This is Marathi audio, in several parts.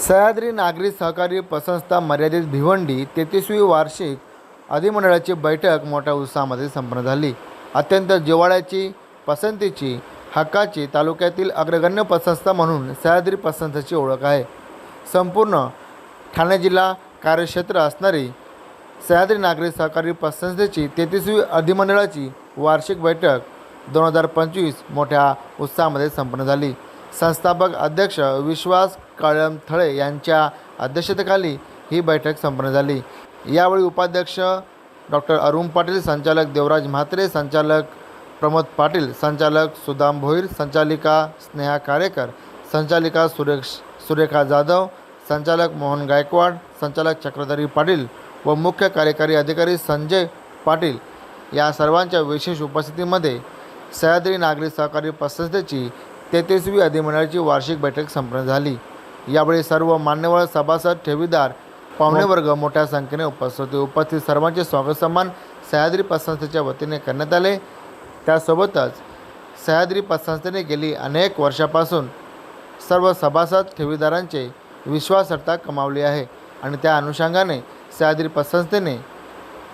सह्याद्री नागरी सहकारी पतसंस्था मर्यादित भिवंडी तेहतीसवी वार्षिक अधिमंडळाची बैठक मोठ्या उत्साहामध्ये संपन्न झाली. अत्यंत जिव्हाळ्याची पसंतीची हक्काची तालुक्यातील अग्रगण्य पतसंस्था म्हणून सह्याद्री पतसंस्थेची ओळख आहे. संपूर्ण ठाणे जिल्हा कार्यक्षेत्र असणारी सह्याद्री नागरी सहकारी पतसंस्थेची तेहतीसवी अधिमंडळाची वार्षिक बैठक दोन हजार पंचवीस मोठ्या उत्साहामध्ये संपन्न झाली. संस्थापक अध्यक्ष विश्वास काळमथळे यांच्या अध्यक्षतेखाली ही बैठक संपन्न झाली. यावेळी उपाध्यक्ष डॉक्टर अरुण पाटील संचालक देवराज म्हात्रे संचालक प्रमोद पाटील संचालक सुदाम भोईर संचालिका स्नेहा कारेकर संचालिका सुरेश सुरेखा जाधव संचालक मोहन गायकवाड संचालक चक्रधरी पाटील व मुख्य कार्यकारी अधिकारी संजय पाटील या सर्वांच्या विशेष उपस्थितीमध्ये सह्याद्री नागरी सहकारी पतसंस्थेची तेहतीसवी अधिमंडळाची वार्षिक बैठक संपन्न झाली. यावेळी सर्व मान्यवर सभासद ठेवीदार पाहुणेवर्ग मोठ्या संख्येने उपस्थित होते. उपस्थित सर्वांचे स्वागत सन्मान सह्याद्री पतसंस्थेच्या वतीने करण्यात आले. त्यासोबतच सह्याद्री पतसंस्थेने गेली अनेक वर्षापासून सर्व सभासद ठेवीदारांचे विश्वासार्हता कमावली आहे आणि त्या अनुषंगाने सह्याद्री पतसंस्थेने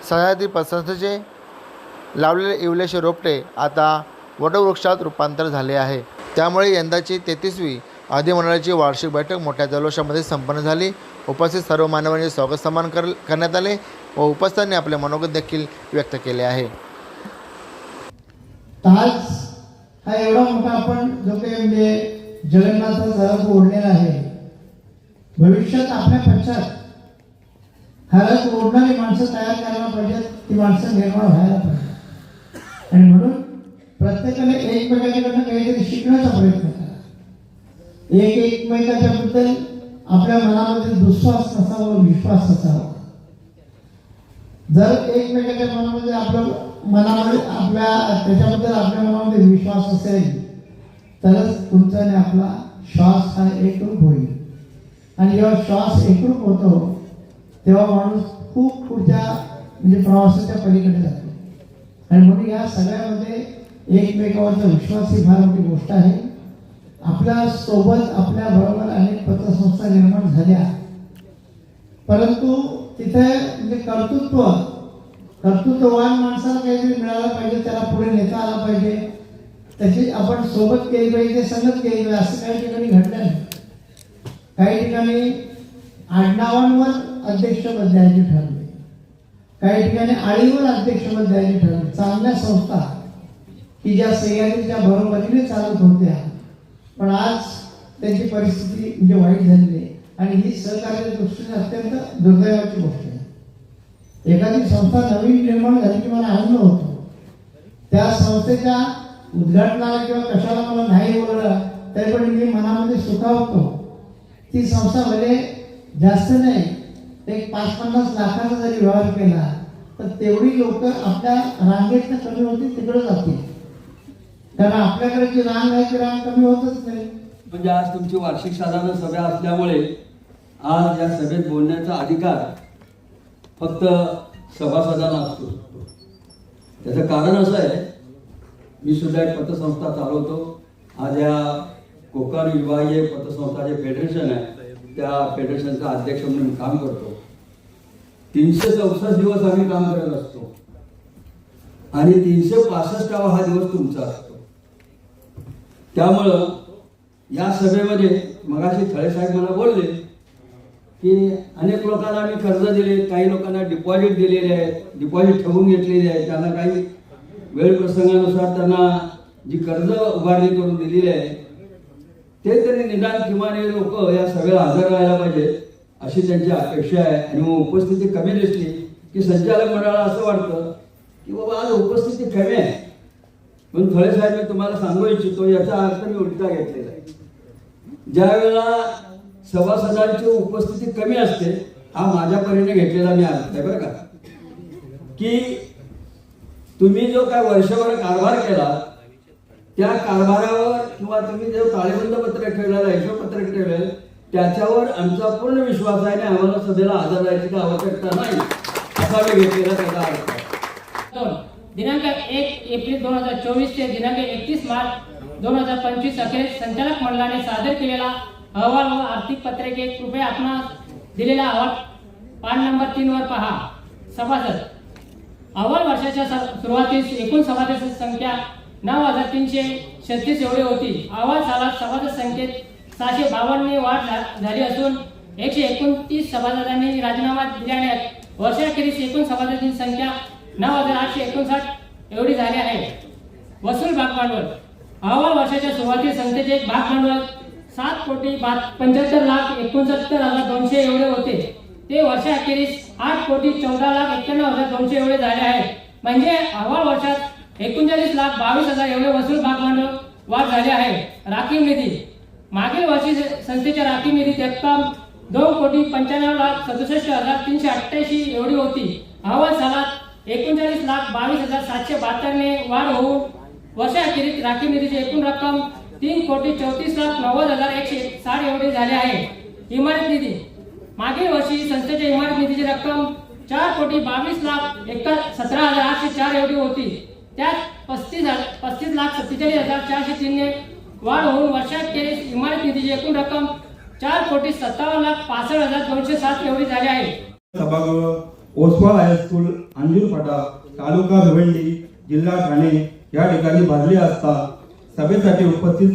सह्याद्री पतसंस्थेचे लावलेले इवलेशे रोपटे आता वटवृक्षात रूपांतर झाले आहे. त्यामुळे यंदाची तेहतीसवी अधिमंडळाची वार्षिक बैठक मोठ्या जल्लोषामध्ये संपन्न झाली. उपस्थित सर्व मानवांचे स्वागत सन्मान कर करण्यात आले व उपस्थितांनी आपले मनोगत देखील व्यक्त केले आहे. ताज हा एवढा मोठा आपण जो काही म्हणजे जगन्नाथचा रथ ओढलेला आहे. भविष्यात आपल्या पश्चात हा रथ ओढणारी माणसं तयार करायला पाहिजेत ती माणसं निर्माण व्हायला प्रत्येकाने एकमेकांच्याकडनं काहीतरी शिकण्याचा प्रयत्न करा. एक एकमेकाच्या बद्दल आपल्या मनामध्ये दुस्वास नसावा विश्वास असावा जर एकमेकाच्या मनामध्ये आपल्या मनामध्ये आपल्या त्याच्याबद्दल आपल्या मनामध्ये विश्वास असेल तरच तुमचा आणि आपला श्वास हा एकरूप होईल. आणि जेव्हा श्वास एकरूप होतो तेव्हा माणूस खूप पुढच्या म्हणजे प्रवासाच्या पलीकडे जातो. आणि म्हणून या सगळ्यामध्ये एकमेकावरचा विश्वास ही फार मोठी गोष्ट आहे. आपल्यासोबत आपल्या बरोबर अनेक पतसंस्था निर्माण झाल्या. परंतु तिथे म्हणजे कर्तृत्व कर्तृत्ववान माणसाला काहीतरी मिळालं पाहिजे त्याला पुढे नेता आला पाहिजे. त्याची आपण सोबत केली पाहिजे संगत केली पाहिजे असं काही ठिकाणी घडलं नाही. काही ठिकाणी आडनावांवर अध्यक्षपद द्यायचे ठरले. काही ठिकाणी आळीवर अध्यक्षपद द्यायचे ठरले. चांगल्या संस्था की ज्या सह्याद्रीच्या बरोबरीने चालत होत्या पण आज त्यांची परिस्थिती म्हणजे वाईट झालेली आहे. आणि ही सहकार्य दृष्टीने अत्यंत दुर्दैवाची गोष्ट आहे. एखादी संस्था नवीन निर्माण झाली की मला आनंद होतो. त्या संस्थेच्या उद्घाटनाला किंवा कशाला मला नाही बोललं तरी पण मी मनामध्ये सुखावतो. ती संस्था भले जास्त नाही एक पाच पन्नास लाखाचा जरी व्यवहार केला तर तेवढी लोक आपल्या रांगेतनं कमी होती तिकडे जातील. कारण आपल्याकडे जी रांग आहे ती रांग कमी होतच नाही. म्हणजे आज तुमची वार्षिक साधारण सभा असल्यामुळे आज या सभेत बोलण्याचा अधिकार फक्त सभासदांना असतो. त्याचं कारण असं आहे मी सुद्धा एक पतसंस्था चालवतो. आज या कोकण विभागीय पतसंस्था जे फेडरेशन आहे त्या फेडरेशनचा अध्यक्ष म्हणून काम करतो. तीनशे चौसष्ट दिवस आम्ही काम करत असतो. आणि तीनशे पासष्टावा हा दिवस तुमचा. असतो त्यामुळं या सभेमध्ये मगाशी थळे साहेब मला बोलले की अनेक लोकांना आम्ही कर्ज दिले काही लोकांना डिपॉझिट दिलेले आहेत डिपॉझिट ठेवून घेतलेले आहेत. त्यांना काही वेळ प्रसंगानुसार त्यांना जी कर्ज उभारणी करून दिलेली आहे ते तरी निदान किमान हे लोक या सगळ्या हजर राहायला पाहिजे अशी त्यांची अपेक्षा आहे. आणि मग उपस्थिती कमी दिसली की संचालक मंडळाला असं वाटतं की बाबा आज उपस्थिती कमी आहे. पण थळे साहेब मी तुम्हाला सांगू इच्छितो याचा अर्थ मी उलटा घेतलेला आहे ज्या वेळेला सभासदांची उपस्थिती कमी असते हा माझ्या परीने घेतलेला मी अर्थ आहे बरं का की तुम्ही जो काय वर्षभर कारभार केला त्या कारभारावर किंवा तुम्ही जो ताळेबंद पत्रक ठेवलेलं हिशोब पत्रक ठेवलेलं त्याच्यावर आमचा पूर्ण विश्वास आहे आणि आम्हाला सभेला हजर राहायची आवश्यकता नाही असा मी घेतलेला त्याचा अर्थ आहे. दिनांक एक एप्रिल दोन हजार चोवीस ते दिनांक एकतीस मार्च दोन हजार पंचवीस अखेर संचालक मंडळाने सादर केलेला अहवाल व आर्थिक पत्रके. कृपया आपण दिलेला अहवाल पान नंबर तीन वर पहा. सभासद अहवाल वर्षाच्या सुरुवातीस एकूण सभासद संख्या नऊ हजार तीनशे छत्तीस एवढी होती. अहवाल सालात सभासद संख्येत सहाशे बावन्न वाढ झा- झाली असून एकशे एकोणतीस सभासदांनी राजीनामा दिल्याने वर्षाखेरीस एकूण सभासदांची संख्या नऊ हजार आठशे एकोणसाठ एवढी झाली आहे. वसूल भाग भांडवल अहवाल वर्षाच्या सुरुवातीस संस्थेचे भाग भांडवल सात कोटी पंच्याहत्तर लाख एकोणसत्तर हजार दोनशे एवढे होते. ते वर्षाखेरीस आठ कोटी चौदा लाख एक्क्याण्णव हजार दोनशे एवढे झाले आहे. म्हणजे अहवाल वर्षात एकोणचाळीस लाख बावीस हजार एवढे वसूल भाग भांडवल वाढ झाले आहे. राखीव निधी. मागील वर्षी संस्थेच्या राखीव निधीत रक्कम दोन कोटी पंच्याण्णव लाख सदुसष्ट हजार तीनशे अठ्ठ्याऐंशी एवढी होती अहवाल सालात एकोणचाळीस लाख बावीस हजार सातशे बहात्तरने वाढ होऊन वर्षाखेरीत राखीव निधीची एकूण रक्कम तीन कोटी चौतीस लाख नव्वद हजार एकशे साठ एवढी झाली आहे. इमारत निधी. मागील वर्षी संस्थेच्या इमारत निधीची रक्कम चार कोटी बावीस लाख एकतर सतरा हजार आठशे चार एवढी होती. त्यात पस्तीस हजार पस्तीस लाख सत्तेचाळीस हजार चारशे तीनने वाढ होऊन वर्षाखेरीस इमारत निधीची एकूण रक्कम चार कोटी सत्तावन्न लाख पासष्ट हजार दोनशे सात एवढी झाली आहे. सभागृह ओसवाल हायस्कूल अंजूर फाटा तालुका भिवंडी जिल्हा ठाणे या ठिकाणी भरली असता सभेसाठी उपस्थित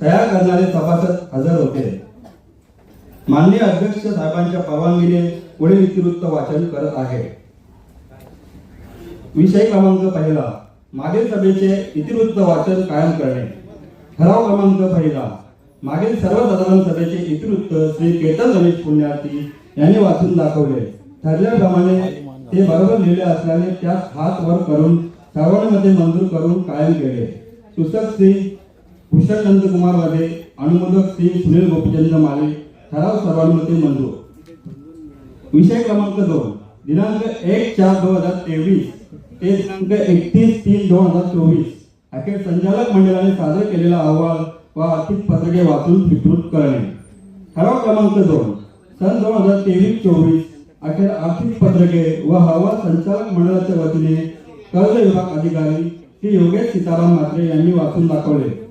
तयार करणारे सभासद हजर होते. माननीय अध्यक्ष साहेबांच्या परवानगीने पुढे इतिवृत्त वाचन करत आहे. विषय क्रमांक पहिला मागील सभेचे इतिवृत्त वाचन कायम करणे. ठराव क्रमांक पहिला मागील सर्वसाधारण सभेचे इतिवृत्त श्री केतन रमेश पुण्यार्थी यांनी वाचून दाखवले. ठरल्याप्रमाणे ते बरोबर लिहिले असल्याने त्यास हात वर करून सर्वांमध्ये मंजूर करून कायम केले. पुस्तक श्री भूषण नंदकुमारमध्ये अनुमोदक श्री सुनील गोपीचंद माले ठराव सर्वांमध्ये मंजूर. विषय क्रमांक दोन दिनांक एक चार दोन हजार तेवीस ते दिनांक एकतीस तीन दोन हजार चोवीस. अखेर संचालक मंडळाने सादर केलेला अहवाल व आर्थिक पत्रके वाचून स्वीकृत करणे ठराव क्रमांक दोन सन दोन हजार तेवीस चोवीस अखेर आर्थिक पत्रके व अहवाल संचालक मंडळाच्या वतीने कर्ज विभाग अधिकारी श्री योगेश सीताराम म्हात्रे यांनी वाचून दाखवले.